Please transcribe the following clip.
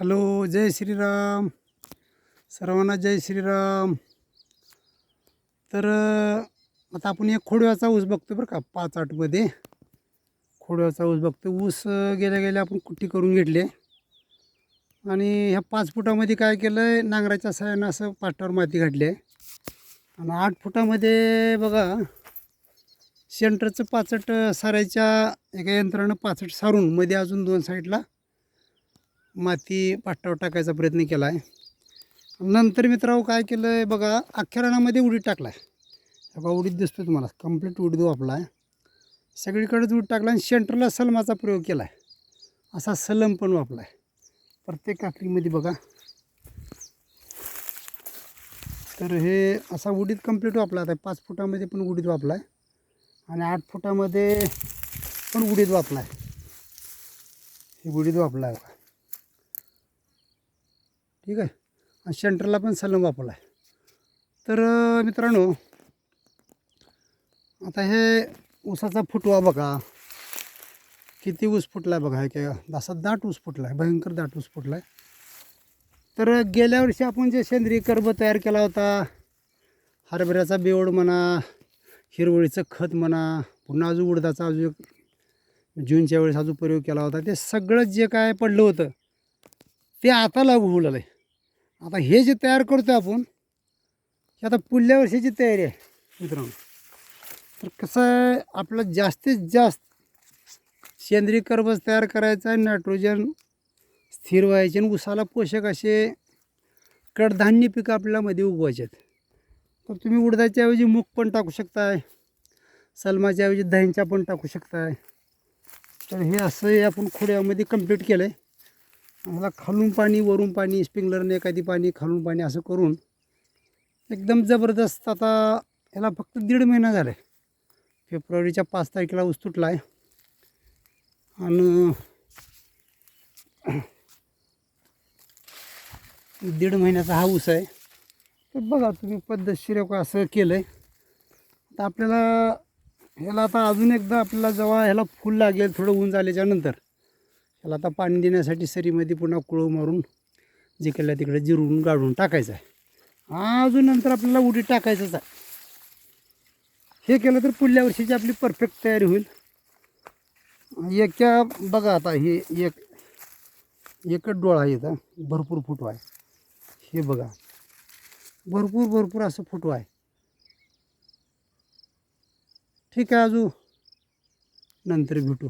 Hello जय श्रीराम. सर्वांना जय श्रीराम. तर आता आपण एक खोडव्याचा ऊस बघतो बरं का पाच आठमध्ये खोडव्याचा ऊस बघतो ऊस गेल्या गेल्या आपण कुट्टी करून घेतले. आणि ह्या पाच फुटामध्ये काय केलं आहे नांगराच्या सहाय्यानं असं पाटावर माती घातली आहे. आणि आठ फुटामध्ये बघा सेंटरचं पाचट सारायच्या एका यंत्रानं पाचट सारून मध्ये अजून दोन साईडला माती पाटावर टाकायचा प्रयत्न केला आहे नंतर मित्रांनो काय केलं आहे बघा अख्ख्या रानामध्ये उडीद टाकला आहे बघा उडीद दिसतो तुम्हाला. कंप्लीट उडीद वापला आहे सगळीकडेच उडीद टाकला आणि सेंटरला सलमाचा प्रयोग केला आहे असा सलम पण वापला आहे प्रत्येक काकडीमध्ये बघा. तर हे असा उडीद कंप्लीट वापला आहे पाच फुटामध्ये पण उडीद वापला आहे आणि आठ फुटामध्ये पण उडीद वापला आहे हे उडीद वापला आहे ठीक आहे? आणि सेंटरला पण सलम वापरला आहे तर मित्रांनो आता हे ऊसाचा फुटवा बघा. किती ऊस फुटला आहे बघा हे काय असा दाट ऊस फुटला आहे भयंकर दाट ऊस फुटला आहे तर गेल्या वर्षी आपण जे सेंद्रिय कर्ब तयार केला होता हरभऱ्याचा बेवड म्हणा हिरवळीचं खत म्हणा पुन्हा अजून उडदाचा अजून एक जूनच्या वेळेस अजून प्रयोग केला होता. ते सगळं जे काय पडलं होतं ते आता लागू होऊ लागलं आहे आता हे जे तयार करतो आपण हे आता पुढल्या वर्षाची तयारी आहे मित्रांनो. तर कसं आहे आपलं जास्तीत जास्त सेंद्रिय कर्बज तयार करायचं आहे नायट्रोजन स्थिर व्हायचे आणि उसाला पोषक असे कडधान्य पिकं आपल्याला मध्ये उगवायचे आहेत. तर तुम्ही उडदाच्या ऐवजी मूग पण टाकू शकताय सलमाच्या ऐवजी दह्यांच्या पण टाकू शकताय. तर हे असंही आपण खोड्यामध्ये कंप्लीट केलं आहे मला खालून पाणी वरून पाणी स्प्रिंकलरने एखादी पाणी खालून पाणी असं करून एकदम जबरदस्त आता ह्याला फक्त दीड महिना झाला आहे फेब्रुवारीच्या पाच तारखेला ऊस तुटला आहे आणि दीड महिन्याचा हा ऊस आहे. तर बघा तुम्ही पद्धतशीर का असं केलं आहे आता आपल्याला ह्याला आता अजून एकदा आपल्याला जेव्हा ह्याला फुल लागेल थोडं ऊन झाल्याच्यानंतर त्याला आता पाणी देण्यासाठी सरीमध्ये पुन्हा कुळव मारून जिकडल्या तिकडे जिरून गाडून टाकायचं आहे. अजून नंतर आपल्याला उडी टाकायचंच आहे. हे केलं तर पुढल्या वर्षीची आपली परफेक्ट तयारी होईल. एका बघा आता हे एक एकच डोळा आहे इथं. भरपूर फुटवा आहे. हे बघा. भरपूर भरपूर असं फुटवा आहे. ठीक आहे अजून नंतर भेटू.